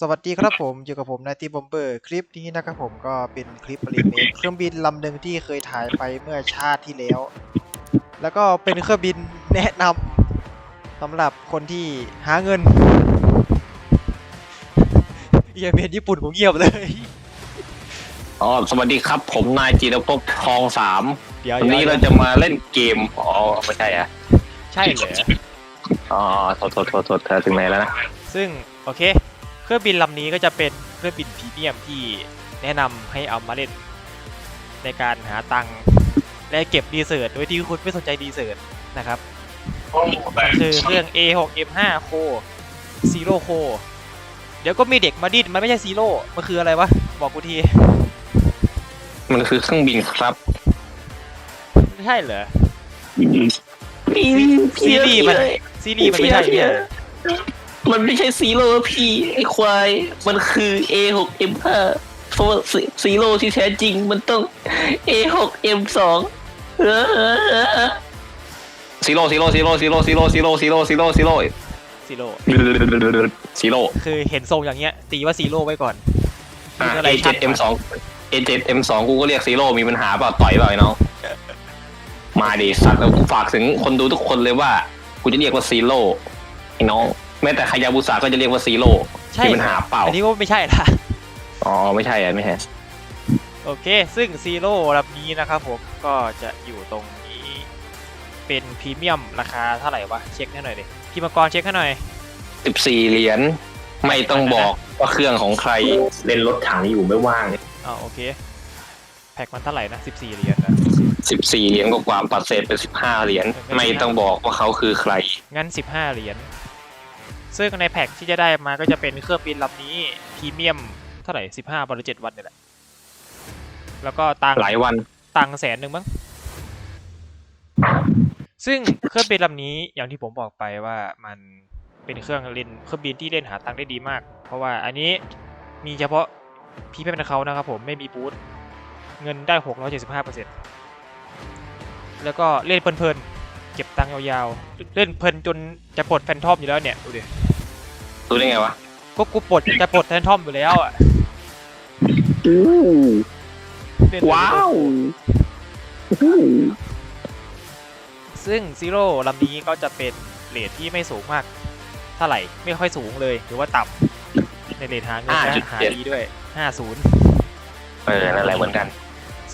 สวัสดีครับผมอยู่กับผมนายตีบอมเบอร์คลิปนี้นะครับผมก็เป็นคลิปรีเมคเครื่องบินลำหนึ่งที่เคยถ่ายไปเมื่อชาติที่แล้ว แล้วก็เป็นเครื่องบินแนะนำสำหรับคนที่หาเงินเหี้ยเมียนญี่ปุ่นกูเงียบเลย อ๋อสวัสดีครับผมนายจีรภพทองสามเดี๋ยววันนี้ดี๋ยวเราจะมาเล่นเกมอ๋อไม่ใช่อะใช่เหรออ๋อโทษโทษโทษโทษเธอถึงไหนแล้วนะซึ่งโอเค เครื่องบินลำนี้ก็จะเป็นเครื่องบินพรีเมียมที่แนะนำให้เอามาเล่นในการหาตังค์และเก็บดีเซิร์ตโดยที่คุณไม่สนใจดีเซิร์ตนะครับมันคือเครื่อง A6M5 โค Zero โคเดี๋ยวก็มีเด็กมาดิ้นมันไม่ใช่ซีโร่มันคืออะไรวะ บอกกูที มันคือเครื่องบินครับไม่ใช่เหรอพี่ซีรีส์มันซีรีส์มันไม่ใช่เนี่ย มันไม่ใช่ซีโร่พี่ไอ้ควาย มันคือ A6M5 เพราะว่าซีโร่ที่แท้จริงมันต้อง A6M2 ซีโร่ซีโร่ซีโร่ซีโร่ซีโร่ซีโร่ซีโร่ซีโร่ซีโร่ซีโร่ซีโร่คือเห็นทรงอย่างเงี้ย ตีว่าซีโร่ไว้ก่อนอะมีอะไรชัดกว่า A7M2 A7M2 กูก็เรียกซีโร่มีปัญหาเปล่าต่อยเปล่าไอ้น้องมาดิสัตว์แล้วกูฝากถึงคนดูทุกคนเลยว่า กูจะเรียกว่าซีโร่ไอ้น้อง แม้แต่ขยาบุษาก็จะเรียกว่าซีโร่ใช่มีปัญหาเปล่าอันนี้ก็ไม่ใช่ละ อ๋อไม่ใช่อะไม่ใช่ โอเค ซึ่งซีโร่ลำนี้นะครับผม ก็จะอยู่ตรงนี้ เป็นพรีเมียมราคาเท่าไหร่วะ เช็คให้หน่อยดิพี่มังกรเช็คให้หน่อย 14 เหรียญไม่ต้องบอกว่าเครื่องของใครเล่นรถถังอยู่ไม่ว่าง อ่าโอเค แพ็กมันเท่าไหร่นะ 14 เหรียญนะ 14 เหรียญกว่าๆปัดเศษเป็น 15 เหรียญไม่ต้องบอกว่าเขาคือใคร งั้น 15 เหรียญ ซึ่งในแพ็กที่จะได้มาก็จะเป็นเครื่องบินลำนี้พรีเมียมเท่าไหร่15วันหรือ7วันเนี่ยแหละ แล้วก็ตังค์หลายวันตังค์แสนหนึ่งมั้ง ซึ่งเครื่องบินลำนี้อย่างที่ผมบอกไปว่ามันเป็นเครื่องเล่นเครื่องบินที่เล่นหาตังค์ได้ดีมาก เพราะว่าอันนี้มีเฉพาะพีเเป็นเขานะครับผมไม่มีบูธเงินได้675%แล้วก็เล่นเพลินๆ เก็บตังค์ยาวๆ เล่นเพลินจนจะปลดแฟนทอมอยู่แล้วเนี่ย ดูดิ รู้ได้ไงวะ ก็กูปลดจะปลดแฟนทอมอยู่แล้วอะเล่นว้าวซึ่งซีโร่ลำนี้ก็จะเป็นเลทที่ไม่สูงมาก เท่าไหร่ไม่ค่อยสูงเลยหรือว่าต่ำในเลทหาเงินและหาดีด้วย 50 เออนั่นแหละเหมือนกัน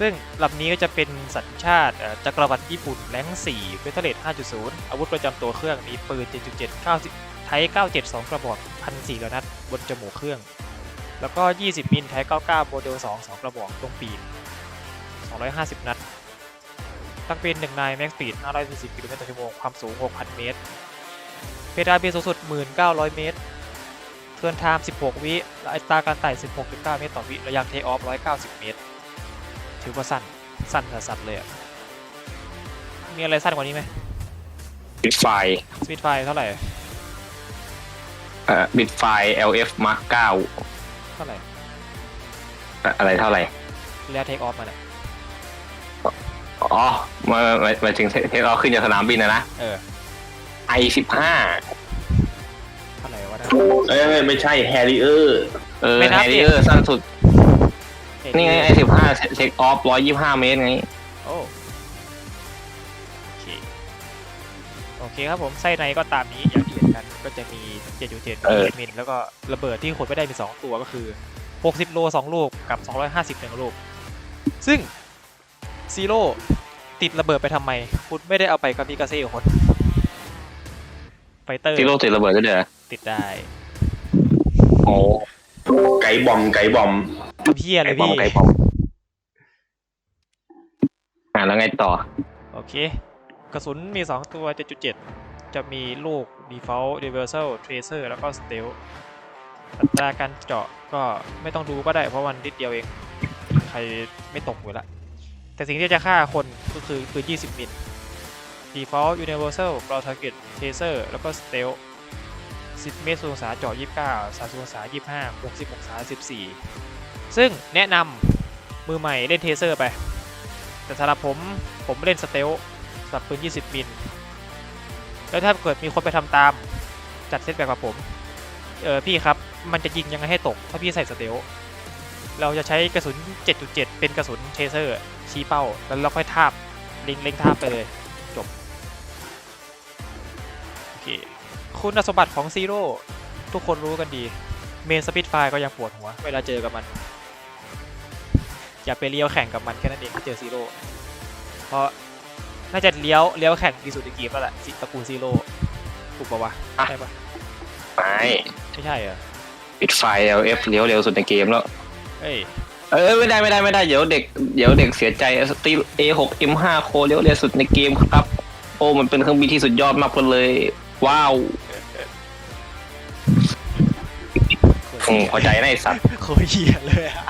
ซึ่งลำนี้ก็จะเป็นสัญชาติจักรวรรดิญี่ปุ่นแรง4เบเทเลต5.0 อาวุธประจำตัวเครื่องมีปืน 7.7 90ไทย97 2 กระบอก 1,400นัดบนจมูกเครื่อง แล้วก็ 20 มิลไทย99 โมเดล 2 2 กระบอกตรงปีก250 นัด ตั้งเป็น1นายแม็กซ์ปีด540กิโลเมตรต่อชั่วโมง ความสูง 6,000 เมตร เพดานเบนสูงสุด 1,900 เมตรเทิร์นไทม์16 วิและอัตราการไต่ 16.9 เมตรต่อวิ ระยะเทออฟ 190 เมตร ถือว่าสั้น สั้นสัสๆเลยอะมีอะไรสั้นกว่านี้ไหมบิตไฟสปีดไฟเท่าไหร่ เอ่อบิตไฟ LF Mark 9เท่าไหร่อะไรเท่าไหร่ระยะเทคออฟมันอะอ๋อหมายหมายหมายถึงเทคเราขึ้นจากสนามบินนะนะ เออ I 15 เท่าไหร่วะนะ เอ้ยไม่ใช่แฮร์รี่เออร์เออไม่นัแฮบร์ดิรี่เออร์สั้นสุด เอ็ดนี่ไง I 15เทคออฟ125เมตรไงโอ้โอเคโอเคครับผมไส้ในก็ตามนี้อย่างที่เห็นกันก็จะมี7.7เออมิลแล้วก็ระเบิดที่ขนไม่ได้มี2ตัวก็คือ60โล2ลูกกับ250 1ลูก ซึ่งซีโร่ติดระเบิดไปทำไม คุณไม่ได้เอาไปกับมิกาเซ่คนไฟเตอร์ซีโร่ติดระเบิดด้วยเด้อติดได้ โอ้ไก่บอมไก่บอม ทำเพี้ยเลไก่ยปอมพี่ ไก่ปอมอ่าแล้วไงต่อ โอเค กระสุนมี 2 ตัว 7.7 จะมีลูก default universal tracer แล้วก็ stealth อัตราการเจาะก็ไม่ต้องดูก็ได้เพราะมันนิดเดียวเอง ใครไม่ตกอยู่ละ แต่สิ่งที่จะฆ่าคนก็คือปืน20 มิล default universal ground target tracer แล้วก็ stealth 10 เมตรองศาเจาะ29 30องศา25 60องศา14 ซึ่งแนะนำมือใหม่เล่นเทเซอร์ไป แต่สำหรับผมผมเล่นสเตลสำหรับปืน 20 มิล แล้วถ้าเกิดมีคนไปทำตามจัดเซตแบบกับผม เออพี่ครับมันจะยิงยังไงให้ตก ถ้าพี่ใส่สเตลเราจะใช้กระสุน 7.7 เป็นกระสุนเทเซอร์ ชี้เป้า แล้วเราค่อยทาบเล็งเล็งทาบไปเลย จบ โอเค คุณสมบัติของซีโร่ทุกคนรู้กันดี เมนสปิดไฟก็ยังปวดหัว เวลาเจอกับมัน อย่าไปเลี้ยวแข่งกับมันแค่นั้นเองถ้าเจอซีโร่เพราะน่าจะเลี้ยวเลี้ยวแข่งดีสุดในเกมแล้วแหละซิตระกูลซีโร่ถูกปะวะอะ ใช่ปะไม่ไม่ใช่เหรอปิดไฟ LF เลี้ยวเร็วสุดในเกมแล้ว เอ้ยเออไม่ได้ไม่ได้ไม่ได้เดี๋ยวเด็กเดี๋ยวเด็กเสียใจสตี A6 M5 โคเลี้ยวเร็วสุดในเกมครับ โอ้มันเป็นเครื่องบินที่สุดยอดมากเลย ว้าวอืมเข้าใจนะไอ้สัตว์ โคตรเหี้ยเลยอะ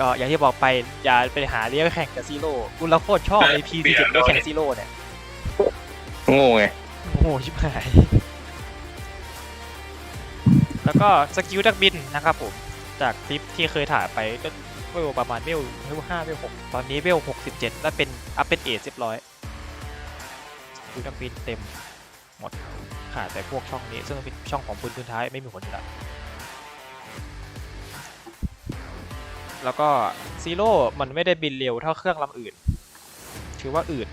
ก็อย่างที่บอกไปอย่าไปหาเลี้ยวแข่งกับซีโร่กูเราโคตรชอบไอพีซีเจ็ดเลี้ยวแข่งซีโร่เนี่ยโง่ไงโอ้โหชิบหาย แล้วก็สกิลนักบินนะครับผม จากคลิปที่เคยถ่ายไปก็เวลประมาณเวลเวลห้าเวลหกตอนนี้เวลหกสิบเจ็ดแล้วเป็นอัพเป็นเอทเรียบร้อยสกิลนักบินเต็มหมดขาดแต่พวกช่องนี้ซึ่งเป็นช่องของปืนพื้นท้ายไม่มีผลอยู่แล้ว แล้วก็ซีโร่มันไม่ได้บินเร็วเท่าเครื่องลำอื่น ถือว่าอื่น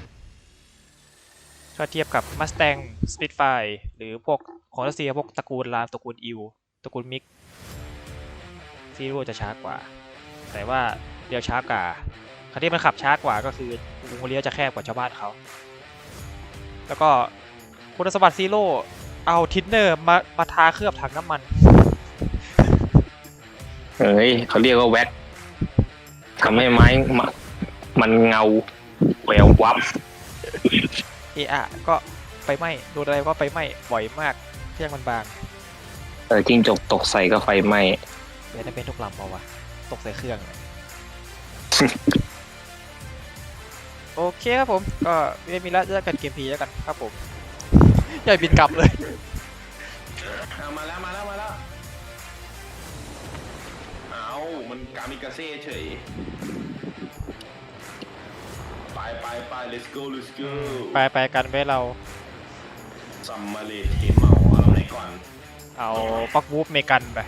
ถ้าเทียบกับ Mustang Spitfire หรือพวกของรัสเซียพวกตระกูลรามตระกูลอิวตระกูลมิกซีโร่จะช้ากว่า แต่ว่าเลี้ยวช้ากว่าคันที่มันขับช้ากว่าก็คือวงเลี้ยวจะแคบกว่าชาวบ้านเขาแล้วก็คุณสมบัติซีโร่เอาทินเนอร์มามาทาเคลือบถังน้ำมัน เฮ้ยเขาเรียกว่าแว็ก ทำให้ไม้มะมันเงาแวววับ เอะอะก็ไฟไหม้โดนอะไรก็ไฟไหม้บ่อยมากเครื่องมันบางเออจิ้งจกตกใส่ก็ไฟไหม้เดี๋ยวจะเป็นทุกลำเปล่าวะตกใส่เครื่องเลย โอเคครับผมก็ไม่มีแล้วเจอกันเกมพีแล้วกันครับผมใหญ่บินกลับเลย เอามาแล้วมาแล้วมาแล้ว มันกามิกาเซ่เฉย ไปไปไป let's go let's go ไปไปกันไว้เรา ซัมมาเลเทเมาเอาเราไหนก่อน เอาปักวูฟเมกันไป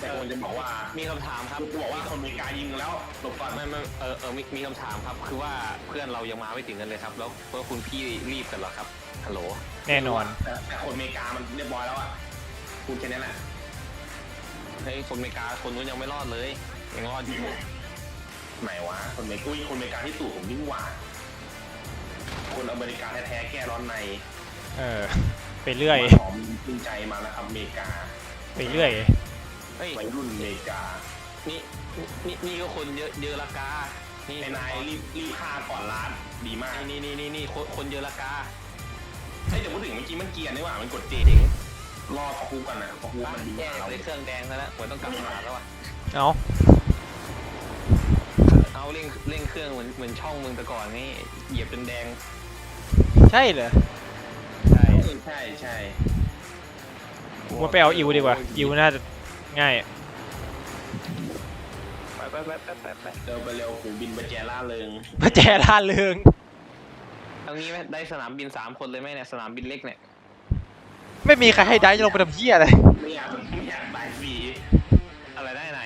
แต่คนจะบอกว่า มีคำถามครับกูบอกว่าคนอเมริกายิงแล้วหลบก่อนไม่ไม่เออเออมีมีคำถามครับ คือว่าเพื่อนเรายังมาไม่ถึงกันเลยครับ แล้วเพื่อคุณพี่รีบกันเหรอครับฮัลโหลแน่นอน แต่แต่คนอเมริกามันเรียบร้อยแล้วอะพูดแค่นี้แหละ เฮ้ยคนอเมริกาคนนู้นยังไม่รอดเลยยังรอดอยู่ไหนวะคนอเมริกาอุ้ยคนอเมริกาที่ตู่ผมยิ่งหว่าคนอเมริกาแท้ๆแก้ร้อนในเออ ไปเรื่อย หอมจริงใจมาแล้วครับอเมริกาไปเรื่อย เฮ้ยวัยรุ่นอเมริกานี่นี่นี่ก็คนเยอะเยอะละกานี่ไอ้นายรีบรีบฆ่าก่อนร้านดีมากนี่นี่นี่นี่คนคนเยอะละกาเฮ้ยเดี๋ยวพูดถึงเมื่อกี้มันเกียร์นี่หว่ามันกดเจถิง รอพอกูกันนะพอกูมันดีแย่กว่าเราเลยเครื่องแดงซะแล้วเหมือนต้องกลับมาแล้วอะเอาเอาเร่งเร่งเครื่องเหมือนเหมือนช่องมึงแต่ก่อนนี่เหยียบจนแดง ใช่เหรอใช่ใช่ใช่ว่าไปเอาอิวดีกว่าอิวน่าจะง่ายไปไปไปไปไปไปเร็วไปเร็วหูบินไปแจล่าเริงพระแจล่าเริงเอางี้ไหมได้สนามบินสามคนเลยไหมเนี่ยสนามบินเล็กเนี่ย ไม่มีใครให้ได้จะลงไปทำเหี้ยอะไร ไม่อยากไม่อยากตายฟรีอะไรได้ไหน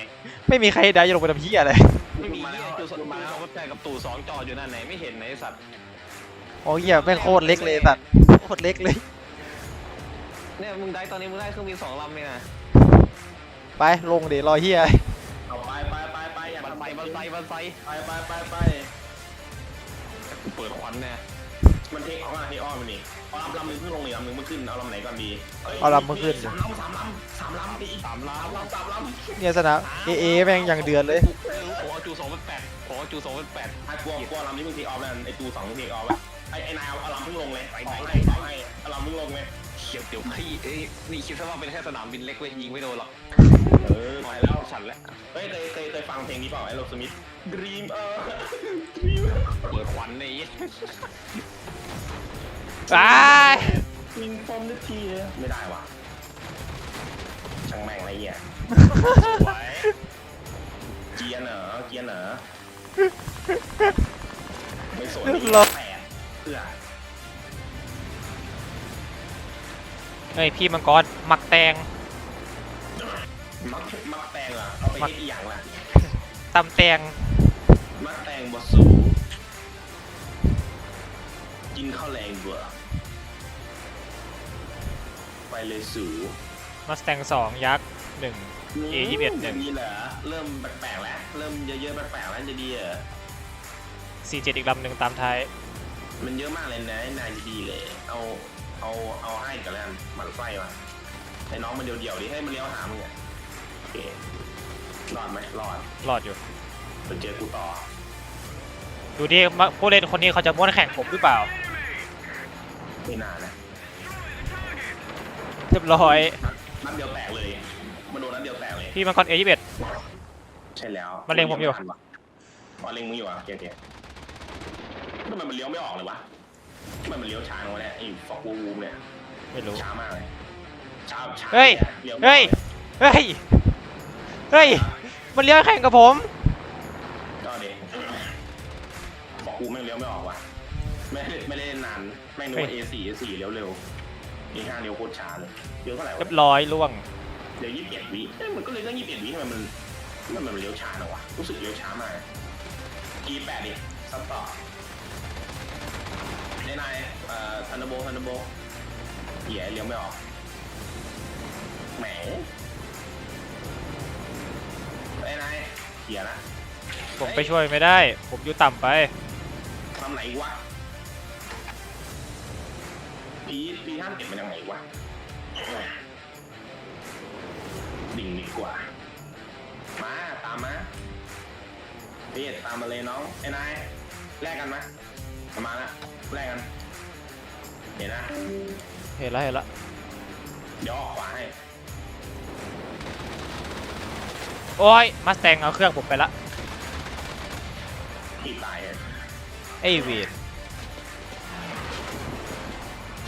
ไม่มีใครให้ได้จะลงไปทำเหี้ยอะไร ไม่มีเนี่ยจูสองมาแล้วแต่กับตู่สองจออยู่นั่นไหนไม่เห็นไหนไอ้สัตว์โอ้ยเหี้ยแม่งโคตรเล็กเลยสัตว์โคตรเล็กเลย เนี่ยมึงได้ตอนนี้มึงได้เครื่องบินสองลำเองนะไปลงเดี๋ยวรอเหี้ยเอาไปไปไปไปอย่าบันทำไฟบันไฟบันไฟไปไปไปไปกูเปิดควันเนี่ย มันเทคออกมาเทคออกมานี่เอาลำลำหนึงขึ้นลงอีกลำหนึงมันขึ้นเอาลำไหนก่อนดียเอาลำมาขึ้น สามลำสามลำสามลำดีสามลสามลำสามลำเนี่ยสนามเอเอแม่งอย่างเดือดเลยำไม่รู้ผมเอาจูสองเป็นแปดผมเอาจูสองเป็นแปดไอ้กลัวกลัวลำนี้มึงเทคออฟแล้วไอ้ตูสองมึงเทคออฟแล้วไอ้ไอ้นายเอาเอาลำเพิ่งลงเลยไปไหนไปไหนเอาลำเพิ่งลงเลยเดี๋ยวเดี๋ยวพี่เอ้ยนี่คิดซะว่าเป็นแค่สนามบินเล็กเว้ยยิงไม่โดนหรอกเออไปแล้วฉันแล้วเฮ้ย เคยเคยเคยฟังเพลงนี้เปล่าไอ้โรสมิธ Dream เออเปิดควันในไป Dream from the tear ไม่ได้ว่ะช่างแม่งไรเหี้ยไว้เกียร์เหนอเกียร์เหนอไม่สนรอแปดเพื่อเฮ้ยพี่มังกรหมักแตงมักมักแตงอะเอาไปให้อีหยังล่ะ ตำแตงมักแตงบะสูกินข้าวแรงเบื่อไปเลยสูมาสแตงสองยักษ์หนึ่ง A21 จะดีเหรอเริ่มแปลกๆแล้วเริ่มเยอะๆแปลกๆแล้วจะดีเหรอสี่เจ็ดอีกลำหนึ่งตามท้าย มันเยอะมากเลยนะนายจะดีเลยเอาเอาเอาให้กันแล้วกันหมันไส้มาไอ้น้องมันเดียวๆดิให้มันเลี้ยวหามึงอะโอเค รอดไหมรอดรอดอยู่ ไปเจอกูต่อดูดิมาผู้เล่นคนนี้เขาจะม้วนแข่งผมหรือเปล่า ไม่นานนะเรียบร้อย นัดเดียวแตกเลยมันโดนนัดเดียวแตกเลยพี่มังกรเอยี่สิบเอ็ดใช่แล้วมันเล็งผมอยู่อ๋อเล็งมึงอยู่อะโอเคโอเคทำไมมันเลี้ยวไม่ออกเลยวะทำไมมันเลี้ยวช้าจังวะเนี่ยไอ้ฟอกวูวูมเนี่ยไม่รู้ ช้ามากเลยช้าช้าเฮ้ยลี้วเฮ้ย เฮ้ย เฮ้ย มันเลี้ยวแข่งกับผม ก็เด็ฟอกวูแม่งเลี้ยวไม่ออกว่ะไม่ได้ไม่ได้เล่นนานแม่งนึกว่า A4 A4 เลี้ยวเร็ว A5 เลี้ยวโคตรช้าเลยเลี้ยวเท่าไหร่เรีวะยบร้อยล่วง เดี๋ยวยี่สิบเอ็ดวิเอ้ยมันก็เลยตั้งยี่สิบเอ็ดวิทำไมมันทำไมมันเลี้ยวช้าหน่อยวะรู้สึกเลี้ยวช้ามากกีแปดดิซับต่อในนายเอ่อทันโบทันโบเหี้ยเลี้ยวไม่ออกแหม ไอ้นายเหี้ยนะผมไปช่วยไม่ได้ ผมอยู่ต่ำไปทำไหนวะพีพีห้าเก็บมันยังไงวะดิ่งดีกว่า มาตามมาพี่ตามมาเลยน้องไอ้นายแลกกันไหมมาละแลกกัน เห็นนะเห็นแล้วเห็นแล้วเดี๋ยวออกขวาให้ โอ้ยมาสแตงเอาเครื่องผมไปละพี่ตายเลยไอ้เวีด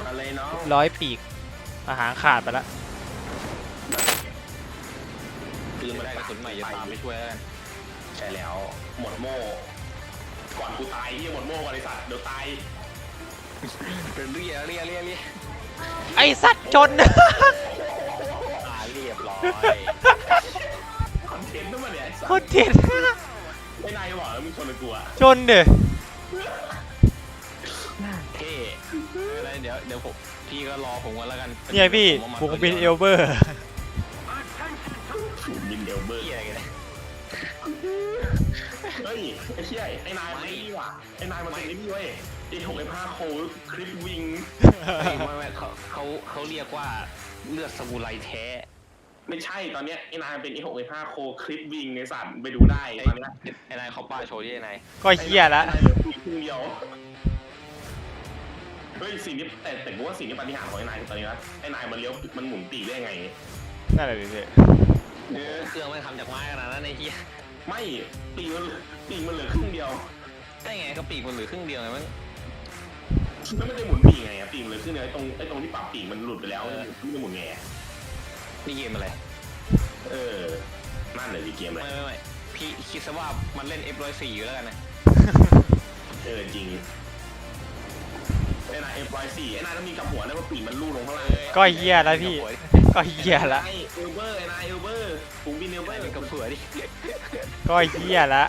มาเลยน้องร้อยปีกอาหารขาดไปละคืนมาได้ได้กระสุนใหม่อย่าตามไปช่วยแล้วกันใช่แล้ว หมดโม่ ก่อนกูตายที่หมดโม่ก่อนไอสัตว์เดี๋ยวตายเรียเรียเรียเรียไอสัตว์ชนอ่าเรียบร้อย คอนเทนต์นั่นมาเนี่ยไอ้สัตโคว์ตรเจ็ด ไม่นายบอกแล้วมึงชนกับกูอะชนเด้อเท่อะไรเดี๋ยวเดี๋ยวผมพี่ก็รอผมกันแล้วกันเนี่ยพี่ผมวอางบินเอลเบอร์บินเดลเบอร์เฮียอะไรกันเนี่ยเฮ้ยไอ้เชี่ยไอ้นายมันไอ้นี่ว่ะไอ้นายมันเป็นไอ้นี่เว้ยไอ้หกไอ้ผ้าโคคลิปวิงเฮ้ยไม่ไม่เขาเขาเขาเรียกว่าเลือดสมุไรแท้ ไม่ใช่ตอนเนี้ยไอ้นายมันเป็นไอ้หกไอ้ผ้าโคคลิปวิงไอ้สัตว์ไปดูได้ตอนเนี้ยไอ้นายเขาป้าโชว์ที่ไอ้นายก็เฮียละไอ้นายเหลือครึ่งเดียวเฮ้ยสิ่งที่แต่แต่กูว่าสิ่งที่ปาฏิหาริย์ของไอ้นายคือตอนนี้นะไอ้นายมันเลี้ยวมันหมุนตีได้ไงนั่นแหละดิพี่เออเครื่องไม่ทำจากไม้ขนาดนั้นไอ้เฮียไม่ปีกมันปีกมันเหลือครึ่งเดียวได้ไงก็ปีกมันเหลือครึ่งเดียวไงมันแล้วมันจะหมุนปีกไงอะปีกมันเหลือครึ่งเดียวไอ้ตรงไอ้ตรงที่ปรับปีกมันหลุดไปแล้วมันจะหมุนไงอะ นี่เกมอะไร เออนั่นเลยดีเกมเลไม่ยไม่ไม่พี่คิดซะว่ามันเล่น F104 อยู่แล้วกันนะ เออจริงไอ้นายเอ็มไอสี่ไอ้นายต้องมีกับหัวนะว่าปีกมันลู่ลงข้างล่างก็เฮียละพี่ ก็เฮียละ ไอ้เอลเบอร์ไอ้นายเอลเบอร์ฝูงบินเอลเบอไม่ร์เป็นกระเผื่อดิก็เฮียละ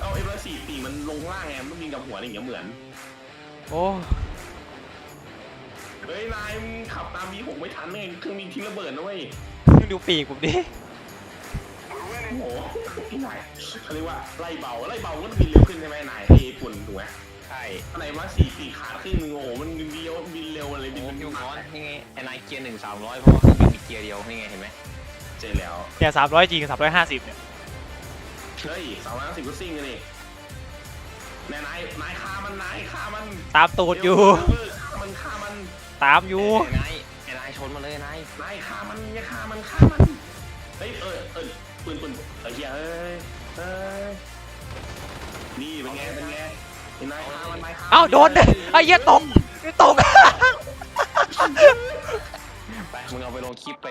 เอาเอ็มไอสี่ปีกมันลงข้างล่างไงมันมีกับหัวอะไรอย่างเงี้ยเหมือน โอ้ เฮ้ยนายมึงขับตามวีหกไม่ทันเลยเครื่องบินทิ้งระเบิดนะเว้ยดูปีกผมดิโอ้โหพี่นายเขาเรียกว่าไล่เบาไล่เบาก็บินเร็วขึ้นใช่ไหมนายไอ้ปุ่นถูกไหมใช่อะไรว่าสี่ปีกขาดครึ่งนึงโอ้โหมันบินเร็วบินเร็วอะไรบินโอ้เป็นยยุงคค้ก้ออนนนี่ไงไอ้นายเกียร์หนึ่งสามร้อยเพราะว่าเครื่องบินมีเกียร์เดียวนี่ไงเห็นไหมเจอแล้วเนี่ยสามร้อยจริงสามร้อยห้าสิบเนี่ยเฮ้ยสามร้อยห้าสิบก็ซิ่งกันนี่นายนายนายฆ่ามันนายฆ่ามันตามตูดอยู่เฆ่า มันฆ่ามันตามอยู่ ไอ้นายไอ้นายชนมาเลยนายนายฆ่ามันอย่าฆ่ามันฆ่ามันเฮ้ยเออเออปืนปืนเฮ้ยเฮ้ยเฮ้ยนี่เป็นไงเป็นไงไอ้นายฆ่ามันนายฆ่ามันเอ้าโดนไอ้เหี้ยตกตก ไปมึงเอาไปลงคลิปไป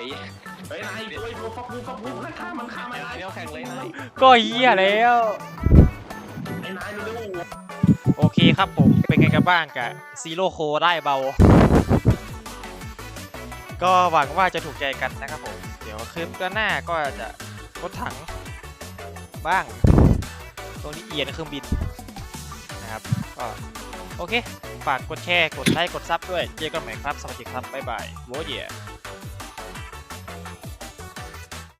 เฮ้ยนายตัวไอ้ตัวฟักบูฟักบูนายฆ่ามันฆ่ามัไอ้นนายเดี๋ยวแข่งเลยนาย ก็เฮียแล้วไอ้นายเร็ว โอเคครับผม เป็นไงกันบ้างกับซีโร่โคได้เบา ก็หวังว่าจะถูกใจกันนะครับผม เดี๋ยวคคือด้านหน้าก็จะรถถังบ้าง ตรงนี้เอียนเครื่องบินนะครับ ก็โอเค ฝากกดแชร์ กดไลค์ กดซับด้วย เจอกันใหม่ครับ สวัสดีครับ บ๊ายบายโวเดีย